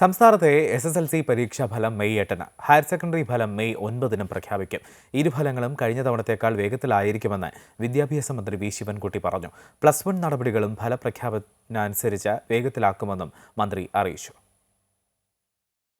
സംസ്ഥാനത്തെ S S L C പരീക്ഷാ ഫലം മെയ് എട്ടിന്. ഹയർ സെക്കൻഡറി ഫലം മെയ് ഒൻപതിനും പ്രഖ്യാപിക്കും. ഇരു ഫലങ്ങളും കഴിഞ്ഞ തവണത്തേക്കാൾ വേഗത്തിലായിരിക്കുമെന്ന് വിദ്യാഭ്യാസ മന്ത്രി വി ശിവൻകുട്ടി പറഞ്ഞു. പ്ലസ് വൺ നടപടികളും ഫലപ്രഖ്യാപനാനുസരിച്ച് വേഗത്തിലാക്കുമെന്നും മന്ത്രി അറിയിച്ചു.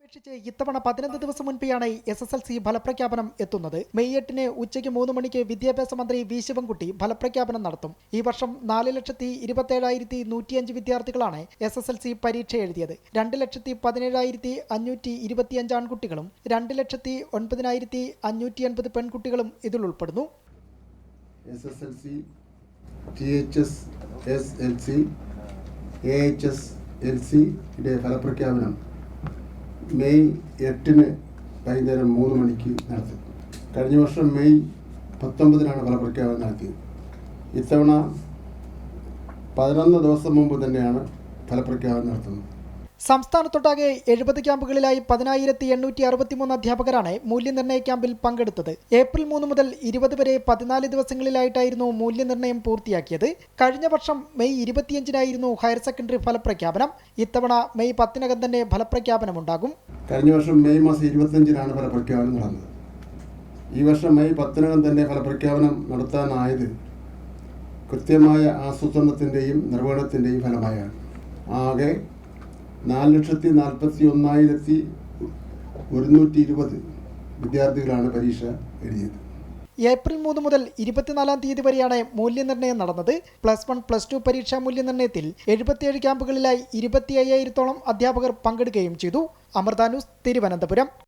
അപേക്ഷിച്ച് ഇത്തവണ പതിനൊന്ന് ദിവസം മുൻപെയാണ് എസ് എസ് എൽ സി ഫലപ്രഖ്യാപനം എത്തുന്നത്. മെയ് എട്ടിന് ഉച്ചയ്ക്ക് മൂന്ന് മണിക്ക് വിദ്യാഭ്യാസ മന്ത്രി വി ശിവൻകുട്ടി ഫലപ്രഖ്യാപനം നടത്തും. ഈ വർഷം നാല് ലക്ഷത്തി ഇരുപത്തേഴായിരത്തി നൂറ്റിയഞ്ച് വിദ്യാർത്ഥികളാണ് എസ് എസ് എൽ സി പരീക്ഷ എഴുതിയത്. രണ്ട് ലക്ഷത്തി പതിനേഴായിരത്തി അഞ്ഞൂറ്റി ഇരുപത്തിയഞ്ച് ആൺകുട്ടികളും രണ്ട് ലക്ഷത്തി ഒൻപതിനായിരത്തി അഞ്ഞൂറ്റി അൻപത് പെൺകുട്ടികളും ഇതിൽ ഉൾപ്പെടുന്നു. ഫലപ്രഖ്യാപനം മെയ് എട്ടിന് വൈകുന്നേരം മൂന്ന് മണിക്ക് നടത്തി. കഴിഞ്ഞ വർഷം മെയ് പത്തൊമ്പതിനാണ് ഫലപ്രഖ്യാപനം നടത്തിയത്. ഇത്തവണ പതിനൊന്ന് ദിവസം മുമ്പ് തന്നെയാണ് ഫലപ്രഖ്യാപനം നടത്തുന്നത്. സംസ്ഥാനത്തൊട്ടാകെ എഴുപത് ക്യാമ്പുകളിലായി പതിനായിരത്തി എണ്ണൂറ്റി അറുപത്തിമൂന്ന് അധ്യാപകരാണ് മൂല്യനിർണയ ക്യാമ്പിൽ പങ്കെടുത്തത്. ഏപ്രിൽ മൂന്ന് മുതൽ ഇരുപത് വരെ പതിനാല് ദിവസങ്ങളിലായിട്ടായിരുന്നു മൂല്യനിർണയം പൂർത്തിയാക്കിയത്. കഴിഞ്ഞ വർഷം മെയ് ഇരുപത്തിയഞ്ചിനായിരുന്നു ഹയർ സെക്കൻഡറി ഫലപ്രഖ്യാപനം. ഇത്തവണ മെയ് പത്തിനകം തന്നെ ഫലപ്രഖ്യാപനമുണ്ടാകും. കഴിഞ്ഞ വർഷം മെയ് മാസം ഇരുപത്തിയഞ്ചിനാണ് ഫലപ്രഖ്യാപനം നടന്നത്. ഈ വർഷം മെയ് പത്തിനകം തന്നെ ഫലപ്രഖ്യാപനം നടത്താനായത് കൃത്യമായ ആസൂത്രണത്തിന്റെയും നിർവഹണത്തിന്റെയും ഫലമായാണ്. ആകെ നാല് ലക്ഷത്തി നാൽപ്പത്തി ഒന്നായിരത്തി ഒരുന്നൂറ്റി ഇരുപത് വിദ്യാർത്ഥികളാണ് പരീക്ഷ എഴുതിയത്. ഏപ്രിൽ മൂന്ന് മുതൽ ഇരുപത്തിനാലാം തീയതി വരെയാണ് മൂല്യനിർണയം നടന്നത്. പ്ലസ് വൺ പ്ലസ് ടു പരീക്ഷാ മൂല്യനിർണയത്തിൽ എഴുപത്തിയേഴ് ക്യാമ്പുകളിലായി ഇരുപത്തി അയ്യായിരത്തോളം അധ്യാപകർ പങ്കെടുക്കുകയും ചെയ്തു. അമൃത തിരുവനന്തപുരം.